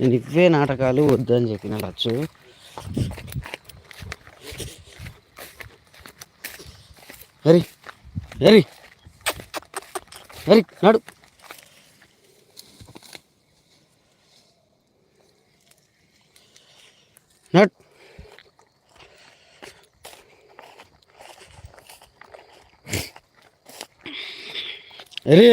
నేను ఇవే నాటకాలు వద్దని చెప్పిన లచ్చు. హరి హరి హరి నాడు. నాడు. అరే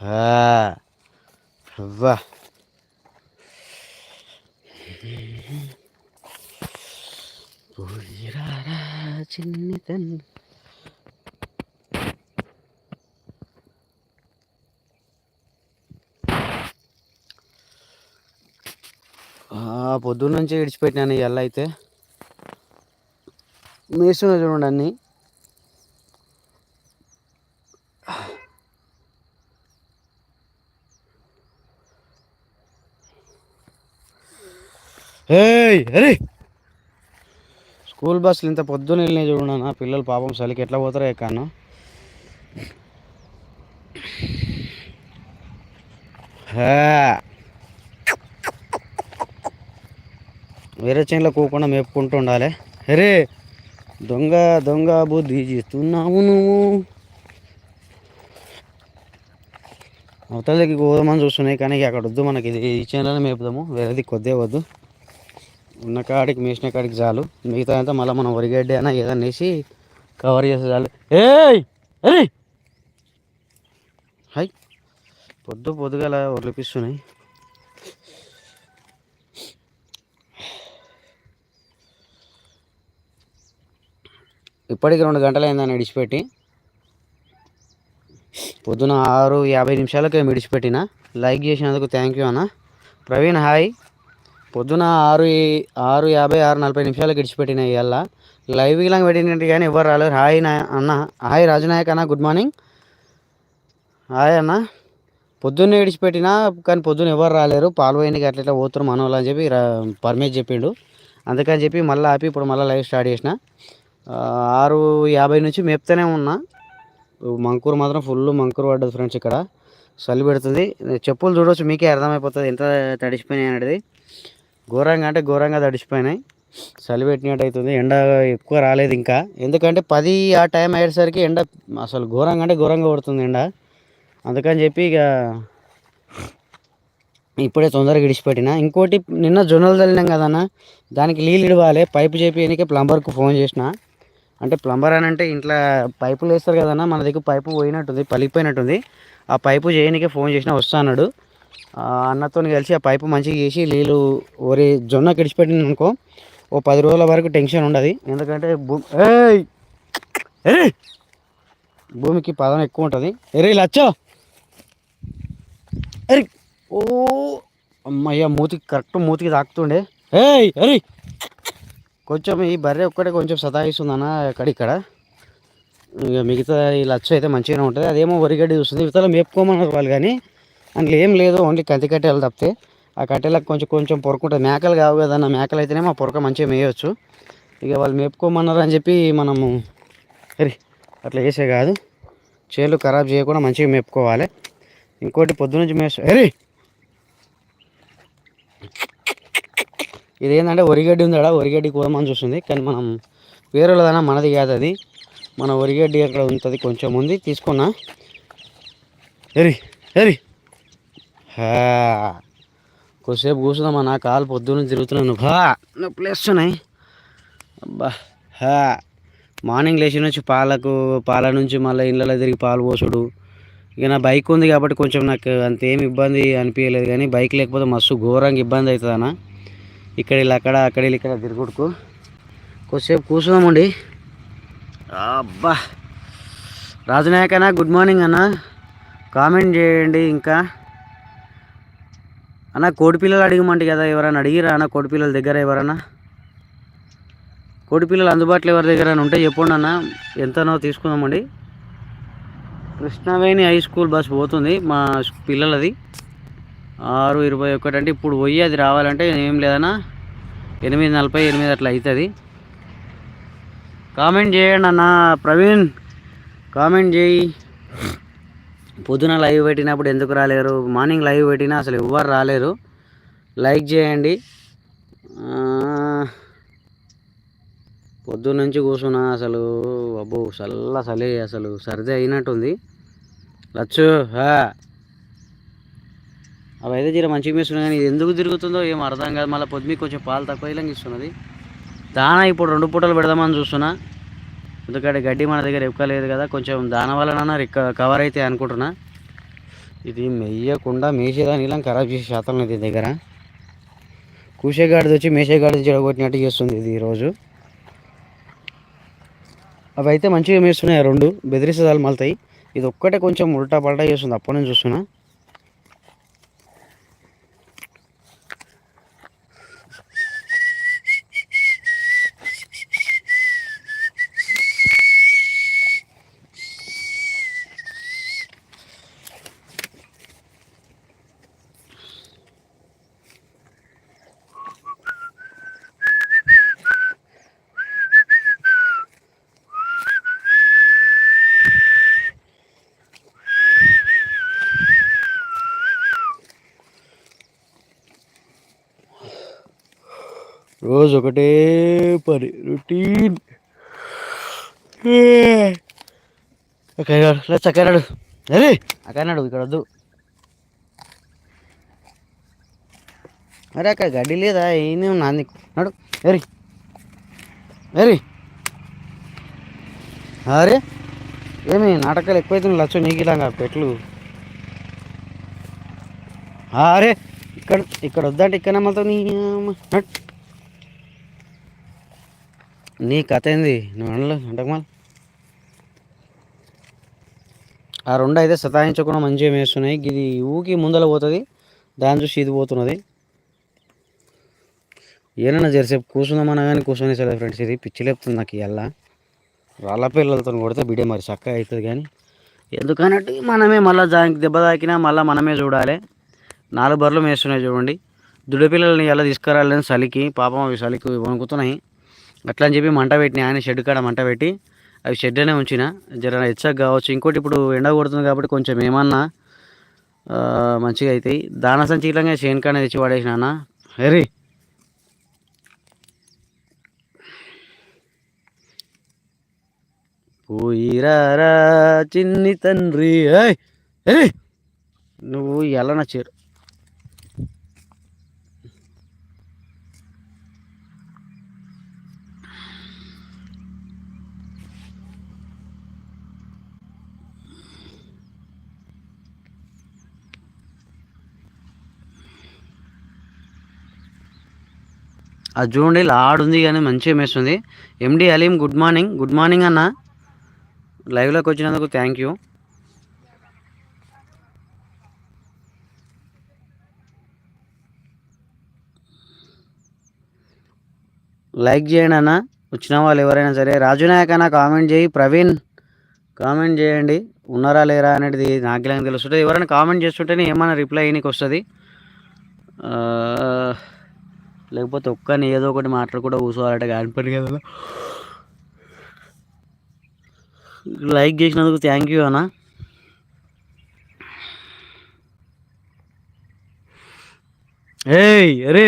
అవ్వా పోయిరారా చిన్ని తల్లి. పొద్దున్న నుంచి విడిచిపెట్టినాను ఇవాళ అయితే. మేస్తున్నా చూడండి అన్నీ. ఏయ్ అరే. స్కూల్ బస్సులు ఇంత పొద్దున్న వెళ్ళినాయి చూడండి నా పిల్లలు పాపం చలికి ఎట్లా పోతారో ఎక్కాను వేరే చేనులో కూకుండా మేపుకుంటూ ఉండాలి. అరే. దొంగ దొంగ బుద్ధి చేస్తున్నావు నువ్వు. అవతలకి పోదామని చూస్తున్నాయి కానీ అక్కడ వద్దు మనకి. ఇది ఈ చేనులోనే మేపుదాము. వేరేది కొద్దే వద్దు. ఉన్న కాడికి మేసిన కాడికి చాలు. మిగతా అంతా మళ్ళీ మనం వరిగడ్డి అయినా ఏదన్నా వేసి కవర్ చేస్తే చాలు. ఏయ్! అరే హాయ్ పొద్దు పొద్దుగల ఒలిపిస్తున్నాయి ఇప్పటికి రెండు గంటలు అయిందని విడిచిపెట్టి. పొద్దున ఆరు యాభై నిమిషాలకే విడిచిపెట్టిన. లైక్ చేసినందుకు థ్యాంక్ యూ అన్న. ప్రవీణ్ హాయ్. పొద్దున ఆరు ఆరు యాభై ఆరు నలభై నిమిషాలు గడిచిపెట్టిన ఇవాళ లైవ్ ఇలా పెట్టినట్టు కానీ ఎవరు రాలేదు హాయ్ నా అన్న. హాయ్ రాజునాయక్ అన్న గుడ్ మార్నింగ్. హాయ్ అన్న. పొద్దున్నే విడిచిపెట్టినా కానీ పొద్దున్న ఎవరు రాలేరు. పాల్పోయినకి అట్లా ఇట్లా పోతున్నారు మన వాళ్ళు అని చెప్పి పర్మేజ్ చెప్పిండు. అందుకని చెప్పి మళ్ళీ ఆపి ఇప్పుడు మళ్ళీ లైవ్ స్టార్ట్ చేసిన. ఆరు యాభై నుంచి మేపుతూనే ఉన్నా. మంకూరు మాత్రం ఫుల్ మంకూరు పడ్డది ఫ్రెండ్స్ ఇక్కడ. చలి పెడుతుంది. చెప్పులు చూడవచ్చు మీకే అర్థమైపోతుంది. ఎంత తడిసిపోయినాయి అనేది. ఘోరంగా అంటే ఘోరంగా తడిచిపోయినాయి. చలి పెట్టినట్టు అవుతుంది ఎండ ఎక్కువ రాలేదు ఇంకా. ఎందుకంటే పది ఆ టైం అయ్యేసరికి ఎండ అసలు ఘోరంగా అంటే ఘోరంగా కొడుతుంది ఎండ. అందుకని చెప్పి ఇక ఇప్పుడే తొందరగా విడిచిపెట్టిన. ఇంకోటి నిన్న జొన్నలు చల్లినాం కదన్న దానికి నీళ్ళు ఇడవాలి. పైపు చేపియడానికి ప్లంబర్కు ఫోన్ చేసిన. అంటే ప్లంబర్ అని అంటే ఇంట్లో పైపులు వేస్తారు కదన్నా మన దగ్గర పైపు పోయినట్టుంది పలిగిపోయినట్టుంది ఆ పైపు చేయనికే ఫోన్ చేసిన వస్తా అన్నాడు. అన్నతో కలిసి ఆ పైపు మంచిగా చేసి నీళ్ళు ఒరి జొన్న కిడిచిపెట్టిన అనుకో ఓ పది రోజుల వరకు టెన్షన్ ఉండదు. ఎందుకంటే భూమి భూమికి పదం ఎక్కువ ఉంటుంది. ఎరే లచ్చో అరే ఓ! అమ్మయ్య మూతికి కరెక్ట్ మూతికి తాకుతుండే. ఏయ్! అరే కొంచెం ఈ బర్రె ఒక్కటే కొంచెం సతాయిస్తుందన్న ఇక్కడ ఇక మిగతా ఈ లచ్చ అయితే మంచిగానే ఉంటుంది. అదేమో వరిగడ్డి చూస్తుంది. ఇవతల మేపుకోమన్నారు వాళ్ళు కానీ అందులో ఏం లేదు ఓన్లీ కంది కట్టెలు తప్పితే ఆ కట్టెలకు కొంచెం కొంచెం పొరకుంటుంది మేకలు కావు కదన్న మేకలు అయితేనే మా పొరక మంచిగా మేయవచ్చు ఇక వాళ్ళు మేపుకోమన్నారు అని చెప్పి మనము అరే అట్లా వేసే కాదు. చేలు ఖరాబ్ చేయకుండా మంచిగా మేపుకోవాలి. ఇంకోటి పొద్దునుంచి నుంచి మేస అరే ఇదేంటంటే వరిగడ్డి ఉందాడా ఒరిగడ్డి కూరమని చూస్తుంది. కానీ మనం వేరేదైనా మనది కాదు అది. మన వరిగడ్డి అక్కడ ఉంటుంది కొంచెం ఉంది తీసుకున్నా. ఎరి ఎరి కొద్దిసేపు కూర్చుందామా? నా కాలు పొద్దున్న తిరుగుతున్నాను హా. నొప్పులు వేస్తున్నాయి అబ్బా. హా. మార్నింగ్ లేచి నుంచి పాలకు పాల నుంచి మళ్ళీ ఇళ్ళలో తిరిగి పాలు పోసుడు. ఇక నా బైక్ ఉంది కాబట్టి కొంచెం నాకు అంతేం ఇబ్బంది అనిపించలేదు కానీ బైక్ లేకపోతే మస్తు ఘోరంగా ఇబ్బంది అవుతుంది అన్న. ఇక్కడ ఇలా అక్కడ అక్కడ ఇలా ఇక్కడ తిరుగుడుకు. కొద్దిసేపు కూర్చున్నామండి అబ్బా. రాజునాయక్ అన్న గుడ్ మార్నింగ్ అన్న. కామెంట్ చేయండి ఇంకా. అన్న కోడిపిల్లలు అడిగమంటే కదా ఎవరైనా అడిగిరా అన్న కోడిపిల్లల దగ్గర ఎవరన్నా కోడిపిల్లలు అందుబాటులో ఎవరి దగ్గర ఉంటే చెప్పండి అన్న ఎంతనో తీసుకుందామండి. కృష్ణవేణి హై స్కూల్ బస్ పోతుంది మా పిల్లలది. ఆరు ఇరవై ఒకటి అంటే ఇప్పుడు పోయి అది రావాలంటే ఏం లేదన్నా ఎనిమిది నలభై ఎనిమిది అట్లా అవుతుంది. కామెంట్ చేయండి అన్న ప్రవీణ్. కామెంట్ చేయి. పొద్దున లైవ్ పెట్టినప్పుడు ఎందుకు రాలేరు? మార్నింగ్ లైవ్ పెట్టినా అసలు ఎవ్వరు రాలేరు. లైక్ చేయండి. పొద్దున్న నుంచి కూర్చున్నా అసలు. అబ్బో చల్ల చలి అసలు. సర్ది అయినట్టుంది. లచ్చు అవి అయితే జర మంచిగా మేస్తున్నాయి కానీ ఇది ఎందుకు తిరుగుతుందో ఏం అర్థం కాదు. మళ్ళీ పొద్దుమి కొంచెం పాలు తక్కువ ఇలాంటి ఇస్తున్నది. దానా ఇప్పుడు రెండు పూటలు పెడదామని చూస్తున్నా. ఎందుకంటే గడ్డి మన దగ్గర ఎక్కలేదు కదా కొంచెం దాన వలన కవర్ అయితే అనుకుంటున్నా. ఇది మెయ్యకుండా మేసేదాని ఇలా ఖరాబ్ చేసే శాతం లేదు దగ్గర. కూసేగాడిది వచ్చి మేసేగాడిది చెడగొట్టినట్టు చేస్తుంది ఇది ఈరోజు. అవి అయితే మంచిగా మేస్తున్నాయి రెండు. బెదిరిసేదాలు మళ్తాయి. ఇది ఒక్కటే కొంచెం ఉల్టా పల్టా చేస్తుంది అప్పటి నుంచి చూస్తున్నా. రోజు ఒకటే పని రొటీన్. చక్కనాడు అరే అక్కన్నాడు ఇక్కడ వద్దు అరే అక్కడ గడ్డి లేదా? ఏమీ ఉన్నా నీకు. నడు ఎరి ఎరి అరే. ఏమి నాటకాలు ఎక్కువైతే లచ్చ నీకు ఇలాగా పెట్లు. అరే ఇక్కడ ఇక్కడ వద్దంటే ఇక్కడ మళ్ళీ నీ నీ కథ ఏంది? నువ్వు అనలే అంటకమాల్ ఆ రెండు అయితే సతాయించకుండా మంచిగా వేస్తున్నాయి ఇది ఊకి ముందల పోతుంది దాని చూసి ఇది పోతున్నది. ఏనన్నా జరిసేపు కూర్చుందామన్నా కానీ కూర్చొని సరే ఫ్రెండ్స్ ఇది పిచ్చి లేపుతుంది నాకు ఇలా రాళ్ళ పిల్లలతో కొడితే బిడే మరి చక్కగా అవుతుంది కానీ. ఎందుకన్నట్టు మనమే మళ్ళీ దానికి దెబ్బ తాకినా మళ్ళీ మనమే చూడాలి. నాలుగు బర్రెలు వేస్తున్నాయి చూడండి. దుడ్డ పిల్లల్ని ఎలా తీసుకురాలని చలికి పాపం అవి చలికి వణుకుతున్నాయి. అట్లా అని చెప్పి మంట పెట్టిన ఆయన షెడ్ కాడ మంట పెట్టి అవి షెడ్లోనే ఉంచిన. జర ఎచ్చగా కావచ్చు ఇంకోటి ఇప్పుడు ఎండ కొడుతుంది కాబట్టి కొంచెం ఏమన్నా మంచిగా అవుతాయి దాన సంచీలంగా చేనుకానే తెచ్చి పడేసినా అన్న. హరి పోయిరారా చిన్ని తండ్రి. నువ్వు ఎలా నచ్చారు అది చూడండి లాడుంది కానీ మంచిగా మేస్తుంది. MD Aleem good morning good morning అన్న. లైవ్లోకి వచ్చినందుకు థ్యాంక్ యూ లైక్ చేయండి అన్న. వచ్చిన వాళ్ళు ఎవరైనా సరే. రాజునాయక్ అన్న కామెంట్ చేయి. ప్రవీణ్ కామెంట్ చేయండి. ఉన్నారా లేరా అనేది నాకు తెలుస్తుంది. ఎవరైనా కామెంట్ చేస్తుంటేనే ఏమైనా రిప్లై అయ్యనికి వస్తుంది లేకపోతే ఒక్కని ఏదో ఒకటి మాట్లాడకుండా కూర్చోవాలంటే కాని పని కదా. లైక్ చేసినందుకు థ్యాంక్ యూ అన్న. ఏయ్ అరే.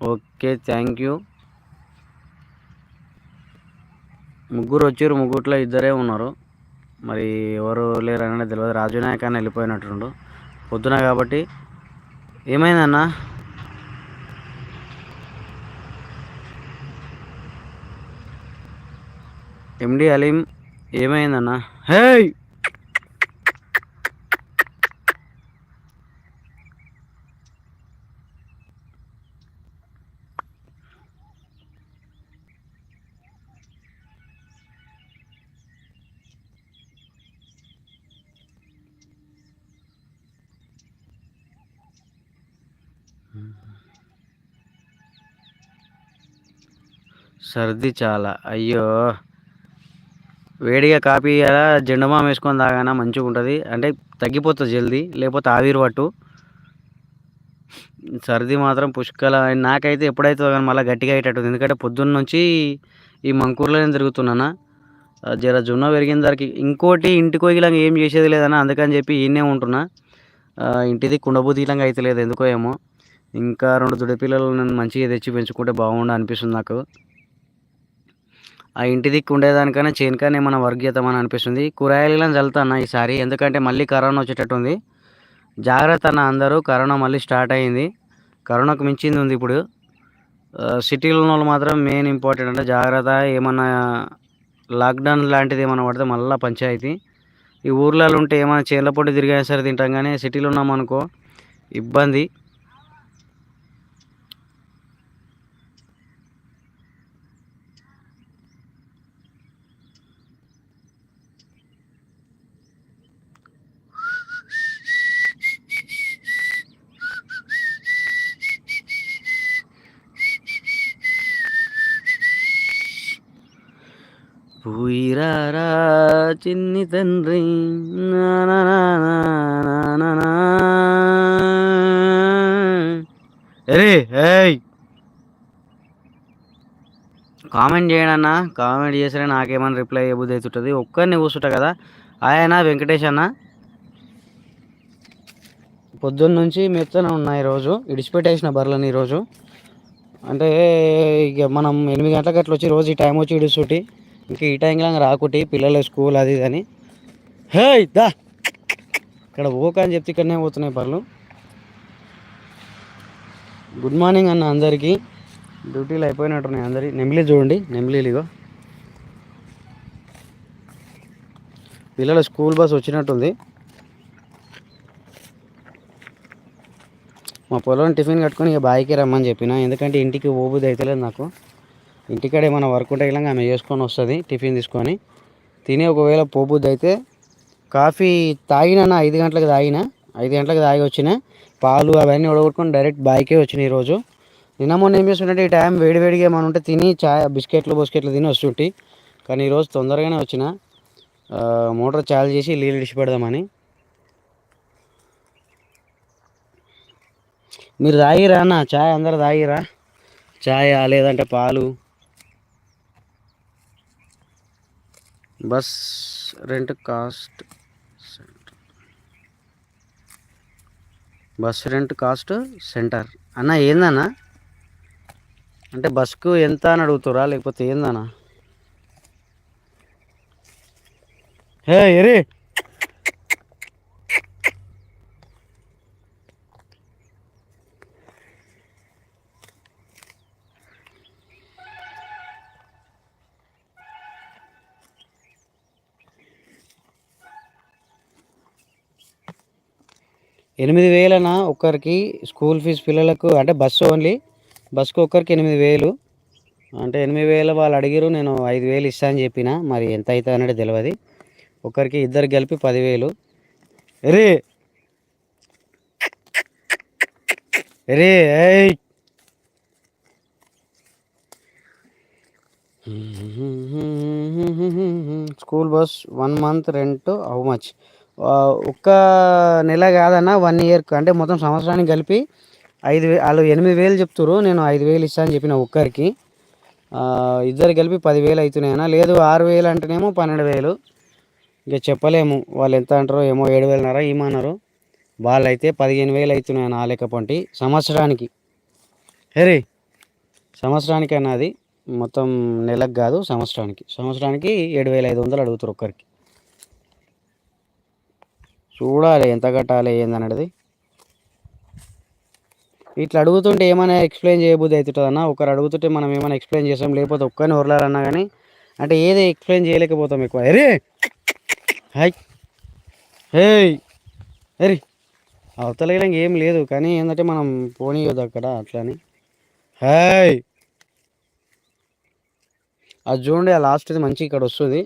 Okay thank you. ముగ్గురు వచ్చారు ముగ్గురులో ఇద్దరే ఉన్నారు. మరి ఎవరు లేరు అనేది తెలియదు రాజు నాయక్ అని వెళ్ళిపోయినట్టుండు. పొద్దున కాబట్టి. ఏమైందన్నా? ఎండి అలీం ఏమైందన్నా? హే సర్ది చాలా. అయ్యో. వేడిగా కాపీ అలా జెండుమామ వేసుకొని తాగానా మంచిగా ఉంటుంది అంటే తగ్గిపోతుంది జల్దీ లేకపోతే ఆవిరి పట్టు. సర్ది మాత్రం పుష్కల. నాకైతే ఎప్పుడైతే కానీ మళ్ళీ గట్టిగా అయ్యేటట్టు ఎందుకంటే పొద్దున్న నుంచి ఈ మంకూరులోనే తిరుగుతున్నానా. జర జున్న పెరిగిన దానికి ఇంకోటి ఇంటికి పోయిలాగా ఏం చేసేది లేదన్నా అందుకని చెప్పి ఈయనే ఉంటున్నా. ఇంటిది కుండబుద్ధీలంగా అయితే లేదు ఎందుకో ఏమో. ఇంకా రెండు దుడిపిల్లలు నన్ను మంచిగా తెచ్చి పెంచుకుంటే బాగుండు అనిపిస్తుంది నాకు. ఆ ఇంటి దిక్కు ఉండేదానికన్నా చేనుకనే ఏమైనా వర్క్ చేద్దామని అనిపిస్తుంది. కూరగాయలు ఇలా చల్లుతాను ఈసారి. ఎందుకంటే మళ్ళీ కరోనా వచ్చేటట్టు ఉంది. జాగ్రత్త అన్న అందరూ. కరోనా మళ్ళీ స్టార్ట్ అయింది. కరోనాకు మించింది ఉంది ఇప్పుడు. సిటీలో ఉన్న వాళ్ళు మాత్రం మెయిన్ ఇంపార్టెంట్ అంటే జాగ్రత్త. ఏమన్నా లాక్డౌన్ లాంటిది ఏమైనా పడితే మళ్ళీ పంచాయతీ. ఈ ఊర్లలో ఉంటే ఏమైనా చేనుల పొట్టి తిరిగైనా సరే తింటాం కానీ సిటీలో ఉన్నామనుకో ఇబ్బంది. పూయిరారా చిన్ని తండ్రి. నా నా నా అరే ఏయ్. కామెంట్ చేయడన్నా కామెంట్ చేసినా నాకేమైనా రిప్లై ఇవ్వబుద్ధి అవుతుంటుంది ఒక్కరిని కూర్చుంటా కదా. ఆయన వెంకటేష్ అన్న? పొద్దున్న నుంచి మెత్తన ఉన్నాయి ఈరోజు. ఇడిచిపెట్టేసిన బర్రెలని ఈరోజు. అంటే ఇక మనం ఎనిమిది గంటలకు అట్లా వచ్చి రోజు ఈ టైం వచ్చి ఇడుచుటి ఇంకా ఈ టైంలో రాకుటి పిల్లల స్కూల్ అది ఇది అని. హే దా. ఇక్కడ ఓక అని చెప్తే ఇక్కడనే పోతున్నాయి పనులు. గుడ్ మార్నింగ్ అన్న అందరికీ. డ్యూటీలు అయిపోయినట్టున్నాయి అందరి. నెమిలి చూడండి నెమిలీలు ఇగో. పిల్లల స్కూల్ బస్ వచ్చినట్టుంది. మా పొలం టిఫిన్ కట్టుకొని ఇక బాయికి రమ్మని చెప్పిన. ఎందుకంటే ఇంటికి ఓబుది అయితే నాకు. ఇంటికాడ ఏమైనా వర్క్ ఉంటే ఇలా ఆమె చేసుకొని వస్తుంది టిఫిన్ తీసుకొని. తిని ఒకవేళ పోబుద్ది అయితే కాఫీ తాగినా ఐదు గంటలకు తాగిన ఐదు గంటలకు తాగి వచ్చిన పాలు అవన్నీ ఉడగొట్టుకొని డైరెక్ట్ బాయికే వచ్చినాయి ఈరోజు నిన్న మొన్న ఏం చేస్తుంటే ఈ టైం వేడివేడిగా ఏమైనా ఉంటే తిని చాయ్ బిస్కెట్లు బిస్కెట్లు తిని వస్తుంటే. కానీ ఈరోజు తొందరగానే వచ్చిన. మోటార్ చాలు చేసి నీళ్ళు ఇడిచి పెడదామని మీరు తాగిరా అన్న చాయ్ అందరు తాగిరా? చాయ్ లేదంటే పాలు? Bus rent cost centre bus rent cost centre. అన్న ఏందన్నా? అంటే బస్కు ఎంత అని అడుగుతురా లేకపోతే ఏందన్నా? హే ఎరే! ఎనిమిది వేలన ఒక్కరికి స్కూల్ ఫీజు పిల్లలకు అంటే బస్సు ఓన్లీ. బస్సుకు ఒక్కరికి ఎనిమిది వేలు. అంటే ఎనిమిది వేలు వాళ్ళు అడిగిరు నేను ఐదు వేలు ఇస్తా అని చెప్పిన. మరి ఎంత అవుతుంది అనేది తెలియదు ఒక్కరికి ఇద్దరు కలిపి పదివేలు రే రే school bus one month rent how much? ఒక్క నెల కాదన్న వన్ ఇయర్ అంటే మొత్తం సంవత్సరానికి కలిపి ఐదు వే వాళ్ళు ఎనిమిది వేలు చెప్తున్నారు నేను ఐదు వేలు ఇస్తా అని చెప్పిన ఒక్కరికి. ఇద్దరు కలిపి పదివేలు అవుతున్నాయన్నా లేదు ఆరు వేలు అంటేనేమో పన్నెండు వేలు. ఇంకా చెప్పలేము వాళ్ళు ఎంత అంటారో ఏమో ఏడు వేలున్నర ఏమన్నారు వాళ్ళైతే పదిహేను వేలు అవుతున్నాయి నా లెక్క పంటి సంవత్సరానికి. హరే సంవత్సరానికి అన్నది మొత్తం నెలకు కాదు సంవత్సరానికి. సంవత్సరానికి ఏడు వేల ఐదు వందలు అడుగుతారు ఒక్కరికి. చూడాలి ఎంత కట్టాలి ఏందన్నది. ఇట్లా అడుగుతుంటే ఏమైనా ఎక్స్ప్లెయిన్ చేయబుద్ధి అవుతుంటుంది అన్న ఒకరు అడుగుతుంటే మనం ఏమైనా ఎక్స్ప్లెయిన్ చేస్తాం లేకపోతే ఒక్కరిని వరలాలన్నా కానీ అంటే ఏది ఎక్స్ప్లెయిన్ చేయలేకపోతాం ఎక్కువ. అరే హై! హే అరే అవతల ఏం లేదు కానీ ఏంటంటే మనం పోనీయొద్దు అక్కడ అట్లని. హాయ్ అది చూడండి ఆ లాస్ట్ది మంచి ఇక్కడ వస్తుంది.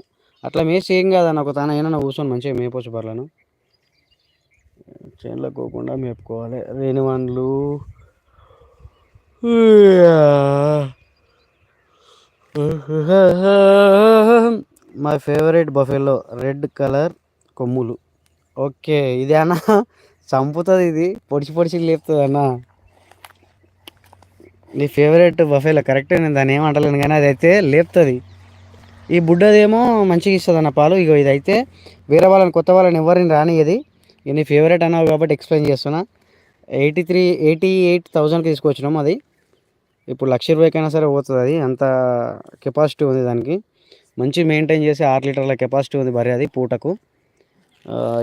అట్లా మేసి ఏం కాదన్న ఒక తన ఏమన్నా కూర్చొని మంచిగా మేపొచ్చు పర్లేను చేనులో పోకుండా మేపుకోవాలి. రేణి వండ్లు my favourite buffalo red colour కొమ్ములు. ఓకే ఇది అన్న? చంపుతుంది ఇది. పొడిచి పొడిచి లేపుతుంది అన్న. నీ ఫేవరెట్ బఫేలో కరెక్టే నేను దాన్ని ఏమంటలేను కానీ అది అయితే లేపుతుంది. ఈ బుడ్డదేమో మంచిగా ఇస్తుంది అన్న పాలు. ఇగో ఇదైతే వేరే వాళ్ళని కొత్త వాళ్ళని ఎవరిని రానియది ఇది నీ ఫేవరెట్ అన్నావు కాబట్టి ఎక్స్ప్లెయిన్ చేస్తున్నా. ఎయిటీ త్రీ ఎయిటీ ఎయిట్ థౌజండ్కి తీసుకొచ్చినాం అది. ఇప్పుడు లక్ష రూపాయకైనా సరే పోతుంది అది. అంత కెపాసిటీ ఉంది దానికి. మంచి మెయింటైన్ చేసి ఆరు లీటర్ల కెపాసిటీ ఉంది బర్రె అది పూటకు.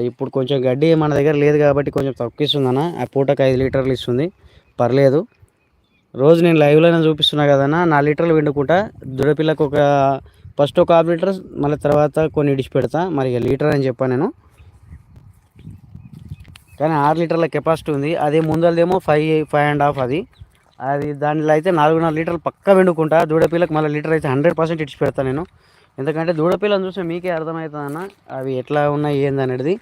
ఇప్పుడు కొంచెం గడ్డి మన దగ్గర లేదు కాబట్టి కొంచెం తక్కువ ఇస్తుంది అన్న ఆ పూటకు ఐదు లీటర్లు ఇస్తుంది. పర్లేదు. రోజు నేను లైవ్లోనే చూపిస్తున్నా కదన్నా నాలుగు లీటర్లు వండుకుంటా దుడపిల్లకు ఒక ఫస్ట్ ఒక హాఫ్ లీటర్ మళ్ళీ తర్వాత కొన్ని ఇడిచి పెడతా మరి లీటర్ అని చెప్పాను నేను. కానీ ఆరు లీటర్ల కెపాసిటీ ఉంది. అదే ముందరదేమో ఫైవ్ ఫైవ్ అండ్ హాఫ్ అది. అది దానిలో అయితే నాలుగున్నర లీటర్లు పక్కా వెండుకుంటా దూడపిల్లకి మళ్ళీ లీటర్ అయితే హండ్రెడ్ పర్సెంట్ ఇచ్చి పెడతాను నేను. ఎందుకంటే దూడపిల్లని చూస్తే మీకే అర్థమవుతుందన్న అవి ఎట్లా ఉన్నాయి ఏంది అనేది.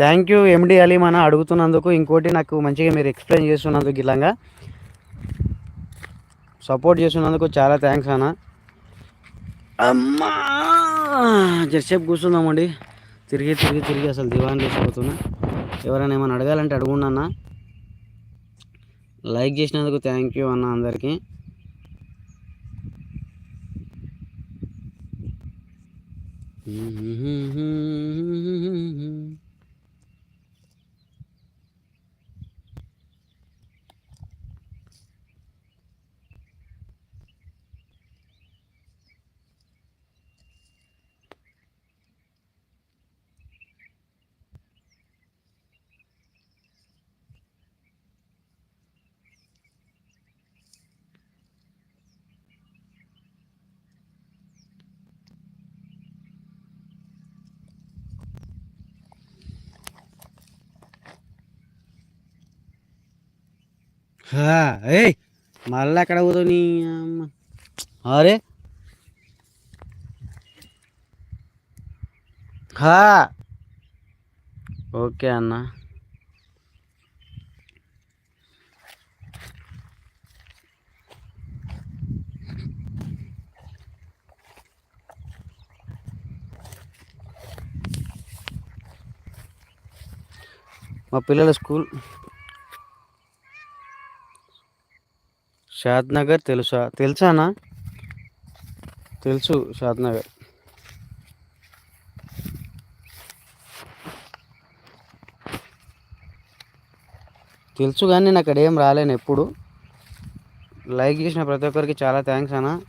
థ్యాంక్ యూ ఎండి అలీ అన్న అడుగుతున్నందుకు. ఇంకోటి నాకు మంచిగా మీరు ఎక్స్ప్లెయిన్ చేస్తున్నందుకు ఇలాగా. సపోర్ట్ చేస్తున్నందుకు చాలా థ్యాంక్స్ అన్న. అమ్మా! జరసేపు కూర్చుందామండి. తిరిగి తిరిగి తిరిగి అసలు దివాన్ లేచిపోతున్నా. ఎవరైనా ఏమైనా అడగాలంటే అడుగుండన్నా లైక్ చేసినందుకు థ్యాంక్ యూ అన్న అందరికీ. హా, ఏయ్ మళ్ళీ ఎక్కడ పోతావు నీ అమ్మ? అరే. హా. ఓకే అన్న. మా పిల్లల స్కూల్ షాద్ నగర్ తెలుసా? తెలుసానా? తెలుసు షాద్ నగర్. తెలుసు కానీ నేను అక్కడ ఏం రాలేను ఎప్పుడు. లైక్ చేసిన ప్రతి ఒక్కరికి చాలా థ్యాంక్స్ అన్న.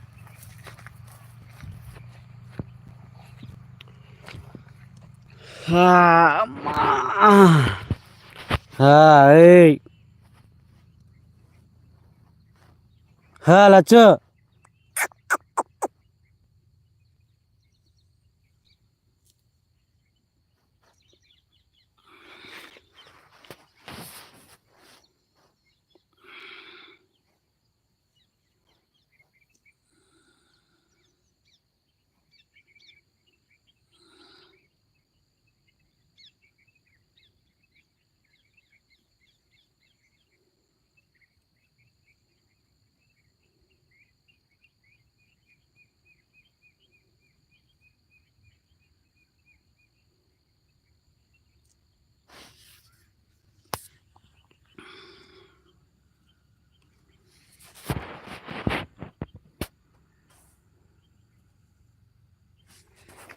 అమ్మా. ఏయ్. హా, లచ్చు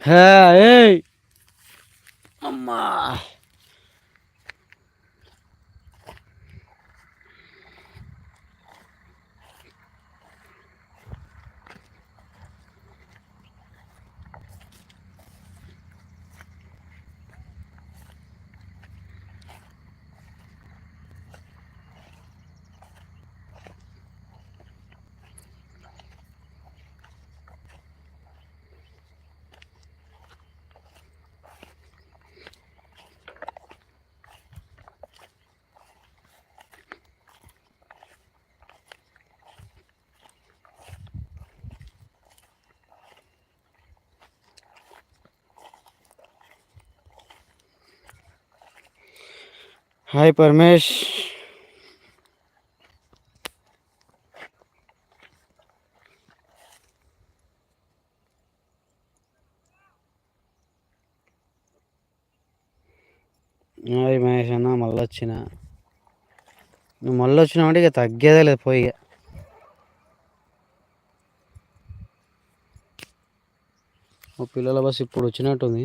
హా, ఏయ్ అమ్మా హాయ్ పరమేష్ హాయ్ మహేష్ అన్న మళ్ళీ వచ్చిన నువ్వు మళ్ళీ వచ్చినావంటే ఇక తగ్గేదే లేదు పోయి ఇక. మా పిల్లల బస్సు ఇప్పుడు వచ్చినట్టుంది